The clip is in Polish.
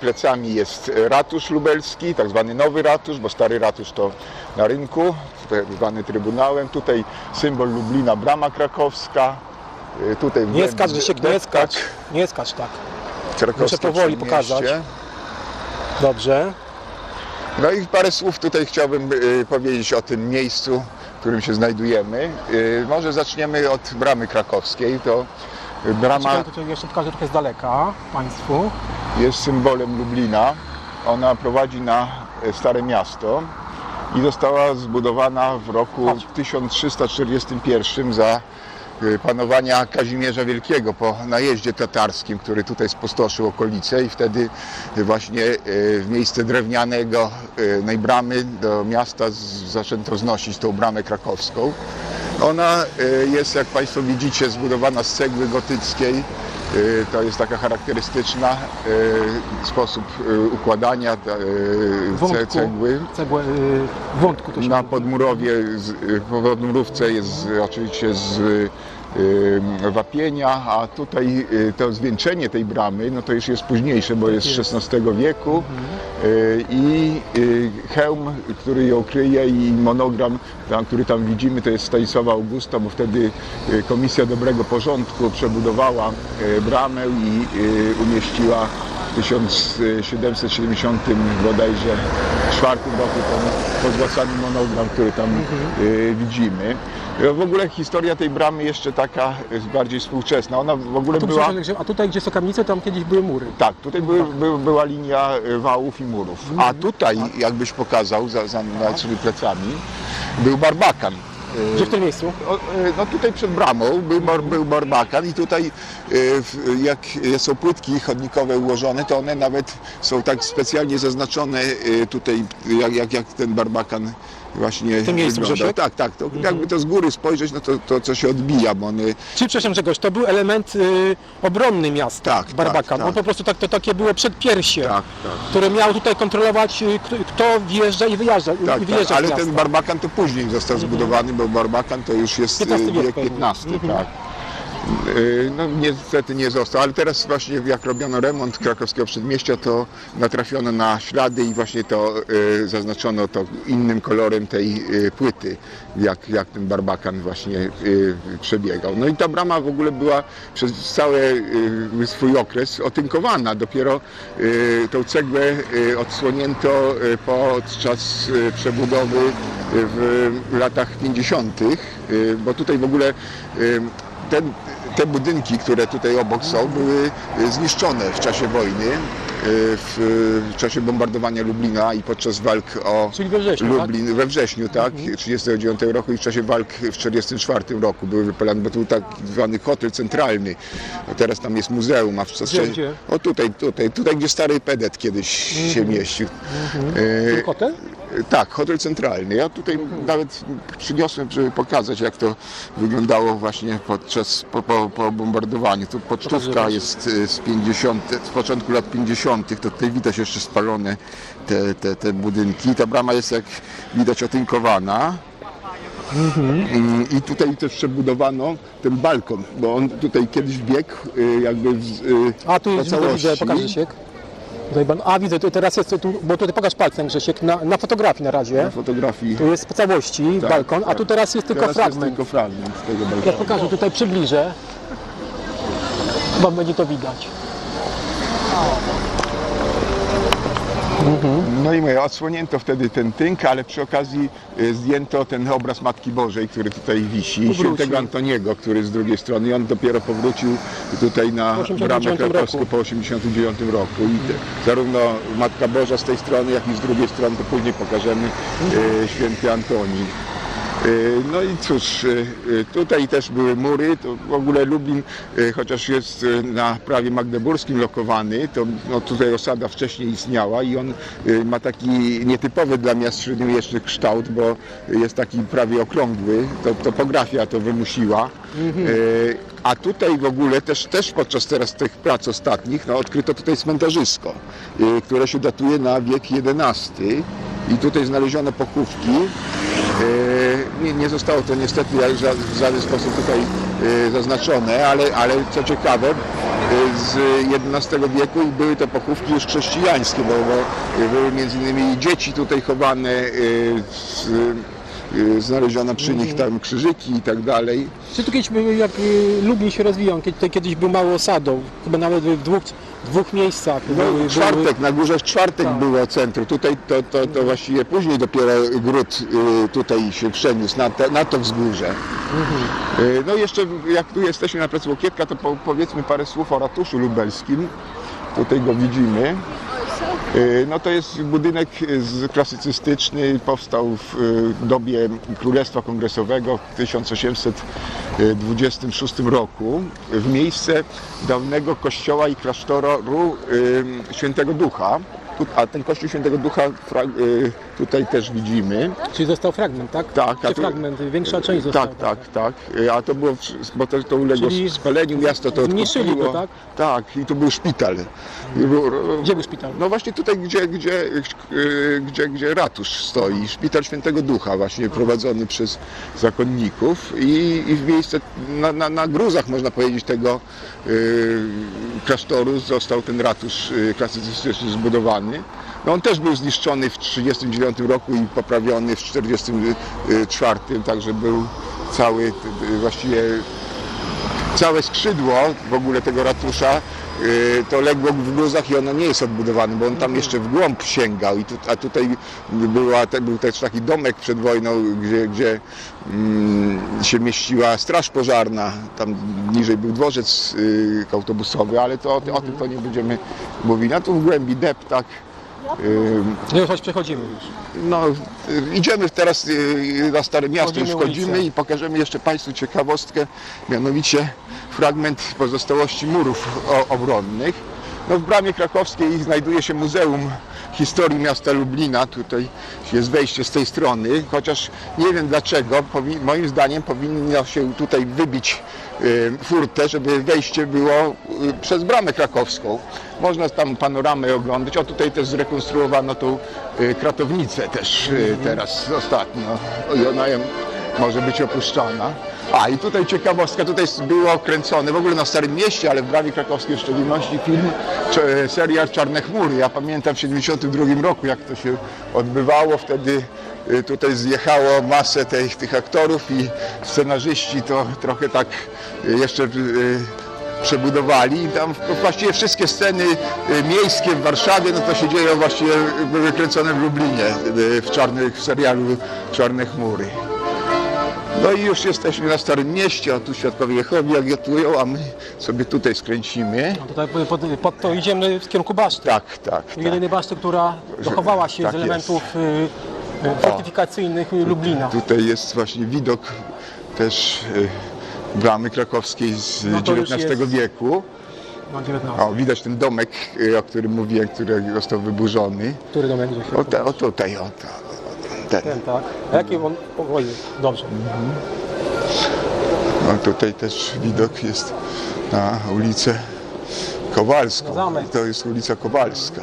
Plecami jest ratusz lubelski, tak zwany nowy ratusz, bo stary ratusz to na rynku, tak zwany trybunałem. Tutaj symbol Lublina, brama krakowska. Y, Tutaj Nie skacz, Grzesiek, nie deptak, skacz. Nie skacz tak. Muszę powoli pokazać. Dobrze. No i parę słów tutaj chciałbym y, powiedzieć o tym miejscu, w którym się znajdujemy. Y, może zaczniemy od bramy krakowskiej. To brama tutaj jeszcze pokażę trochę z daleka Państwu. jest symbolem Lublina. Ona prowadzi na e, Stare Miasto i została zbudowana w roku Chodź. 1341 za e, panowania Kazimierza Wielkiego po najeździe tatarskim, który tutaj spustoszył okolice i wtedy e, właśnie w miejsce drewnianego bramy do miasta zaczęto znosić tą bramę krakowską. Ona e, jest, jak Państwo widzicie, zbudowana z cegły gotyckiej. E, To jest taka charakterystyczna e, sposób układania Wątku. cegły. Cegłę, wątku to się Na podmurowie, po podmurówce jest oczywiście z wapienia, a tutaj to zwieńczenie tej bramy, no to już jest późniejsze, bo jest z. XVI wieku y, i y, hełm, który ją kryje i monogram, który tam widzimy, to jest Stanisława Augusta, bo wtedy y, Komisja Dobrego Porządku przebudowała bramę i umieściła w 1770 bodajże czwartym roku ten pozłacany monogram, który tam widzimy. Y, W ogóle historia tej bramy jeszcze taka y, bardziej współczesna. Ona w ogóle A, tu, była... a tutaj, gdzie są kamienice, tam kiedyś były mury. Tak, tutaj były, by, była linia y, wałów i murów. A tutaj, jakbyś pokazał za, za naszymi plecami, był barbakan. Gdzie w tym miejscu? No tutaj przed bramą był, bar, był barbakan i tutaj jak są płytki chodnikowe ułożone, to one nawet są tak specjalnie zaznaczone tutaj, jak, jak, jak ten barbakan właśnie tym miejscu. Grzesiek? Tak, tak. To jakby to z góry spojrzeć, no to, to co się odbija, bo one Czy, przepraszam Grzegorz, to był element y, obronny miasta, Tak, tak, Barbakan. tak. On po prostu tak, to takie było przedpiersie, tak, tak. które miało tutaj kontrolować, y, kto, wjeżdża i wyjeżdża, Tak, i tak, wyjeżdża ale z ten barbakan to później został zbudowany, bo barbakan to już jest y, 15 wiek wiek pewnie. XV, tak. Y, No niestety nie został, ale teraz właśnie jak robiono remont krakowskiego przedmieścia, to natrafiono na ślady i właśnie to y, zaznaczono to innym kolorem tej y, płyty, jak, jak ten barbakan właśnie przebiegał. No i ta brama w ogóle była przez cały swój okres otynkowana. Dopiero tą cegłę odsłonięto podczas przebudowy w latach 50., y, bo tutaj w ogóle ten, te budynki, które tutaj obok są, były y, zniszczone w czasie wojny, y, w, czasie bombardowania Lublina i podczas walk o Czyli we wrześniu, tak? Lublin, we wrześniu, tak, 1939 roku i w czasie walk w 1944 roku były wypalane, bo to był tak zwany hotel centralny. A teraz tam jest muzeum, a w przestrzeni... gdzie? O tutaj, tutaj, tutaj gdzie stary pedet kiedyś się mieścił. E, Hotel? Tak, hotel centralny. Ja tutaj nawet przyniosłem, żeby pokazać, jak to wyglądało właśnie podczas po, po, po bombardowaniu. Tu pocztówka Pokażę. jest y, z 50, z początku lat 50. To tutaj widać jeszcze spalone te, te, te budynki. Ta brama jest jak widać otynkowana. Mm, I tutaj też przebudowano ten balkon, bo on tutaj kiedyś biegł y, jakby w, y, A tu jest, widzę, widzę, pokaż Grzesiek. Tutaj, a widzę, tu teraz jest, tu, bo tutaj pokaż palcem Grzesiek, na, na fotografii na razie. na fotografii. Tu jest po całości Tak, balkon, a tak. tu teraz jest tylko Teraz fragment. Jest tylko fragment tego Ja balkonu. pokażę, tutaj przybliżę. Chyba będzie to widać. No i mówię, odsłonięto wtedy ten tynk, ale przy okazji y, zdjęto ten obraz Matki Bożej, który tutaj wisi, i Powrócił. świętego Antoniego, który z drugiej strony, i on dopiero powrócił tutaj na W 89 bramę krakowską po 89 roku. I te, zarówno Matka Boża z tej strony, jak i z drugiej strony, to później pokażemy, y, święty Antoni. Y, No i cóż, y, y, tutaj też były mury, to w ogóle Lublin, chociaż jest na prawie magdeburskim lokowany, to no, tutaj osada wcześniej istniała i on ma taki nietypowy dla miast średniowiecznych kształt, bo jest taki prawie okrągły, to topografia to wymusiła. Y, A tutaj w ogóle też, też podczas teraz tych prac ostatnich no, odkryto tutaj cmentarzysko, które się datuje na wiek XI i tutaj znaleziono pochówki. E, Nie, nie zostało to niestety w ża- w żaden sposób tutaj e, zaznaczone, ale, ale co ciekawe, e, z XI wieku były to pochówki już chrześcijańskie, bo, bo były między innymi dzieci tutaj chowane, z, znaleziono przy nich tam krzyżyki i tak dalej. Czy tu kiedyś, jak Lublin się rozwijał, tutaj kiedyś był mało osadą, chyba nawet w dwóch, dwóch miejscach. No, były- czwartek, na górze w czwartek Tak. było centrum. Tutaj to, to, to właściwie później dopiero gród y, tutaj się przeniósł na, te, na to wzgórze. Y, No i jeszcze jak tu jesteśmy na placu Łokietka, to po, powiedzmy parę słów o ratuszu lubelskim. Tutaj go widzimy. Y, No to jest budynek z- klasycystyczny, powstał w y, dobie Królestwa Kongresowego w 1826 roku w miejsce dawnego kościoła i klasztoru Świętego Ducha. A ten kościół Świętego Ducha y, tutaj też widzimy. Czyli został fragment, tak? Tak, Czy tu- fragment, większa część została. Tak, tak, tak. Y, A to było, bo to, to uległo Czyli spaleniu, miasto to zmniejszyli to, tak? Tak, i tu był szpital. Był, Gdzie był szpital? no właśnie tutaj, gdzie, gdzie, yy, gdzie, gdzie ratusz stoi, szpital Świętego Ducha właśnie prowadzony przez zakonników i, i w miejsce, na, na, na gruzach można powiedzieć tego yy, klasztoru został ten ratusz yy, klasycystyczny zbudowany. No on też był zniszczony w 1939 roku i poprawiony w 1944, także był cały właściwie całe skrzydło w ogóle tego ratusza to legło w gruzach i ono nie jest odbudowane, bo on tam jeszcze w głąb sięgał. I tu, a tutaj była, był też taki domek przed wojną, gdzie, gdzie mm, się mieściła straż pożarna. Tam niżej był dworzec y, autobusowy, ale to, o, o tym to nie będziemy mówili. A tu w głębi deptak. Y, No choć przechodzimy już. no, y, idziemy teraz y, na Stare Miasto, już ulicę. i pokażemy jeszcze Państwu ciekawostkę, mianowicie fragment pozostałości murów obronnych. No, w bramie krakowskiej znajduje się Muzeum Historii Miasta Lublina. Tutaj jest wejście z tej strony, chociaż nie wiem dlaczego. Moim zdaniem powinno się tutaj wybić y, furtę, żeby wejście było y, przez bramę krakowską. Można tam panoramę oglądać. O tutaj też zrekonstruowano tą y, kratownicę też y, teraz ostatnio. I ona może być opuszczona. A i tutaj ciekawostka, tutaj było kręcony w ogóle na Starym Mieście, ale w Bramie Krakowskiej w szczególności film, serial Czarne Chmury. Ja pamiętam w 1972 roku, jak to się odbywało. Wtedy y, tutaj zjechało masę tych, tych aktorów i scenarzyści to trochę tak y, jeszcze y, przebudowali. I Tam właściwie wszystkie sceny miejskie w Warszawie, no to się dzieją właściwie, były kręcone w Lublinie, w, czarnych, w serialu Czarne Chmury. No i już jesteśmy na Starym Mieście, a tu świadkowie Jehowi agitują, a my sobie tutaj skręcimy. No tutaj pod, pod to idziemy w kierunku baszty. Tak, tak, tak. Jedynej baszty, która dochowała się tak z jest. elementów y, y, fortyfikacyjnych y, Lublina. Tutaj jest właśnie widok też y, bramy krakowskiej z No XIX jest- wieku. No, 19. O, widać ten domek, o którym mówiłem, który został wyburzony. Który domek O, te, o tutaj, o, ta, ten. Ten, tak. A jaki on... Oj, dobrze. No tutaj też widok jest na ulicę Kowalską. Na zamek. To jest ulica Kowalska.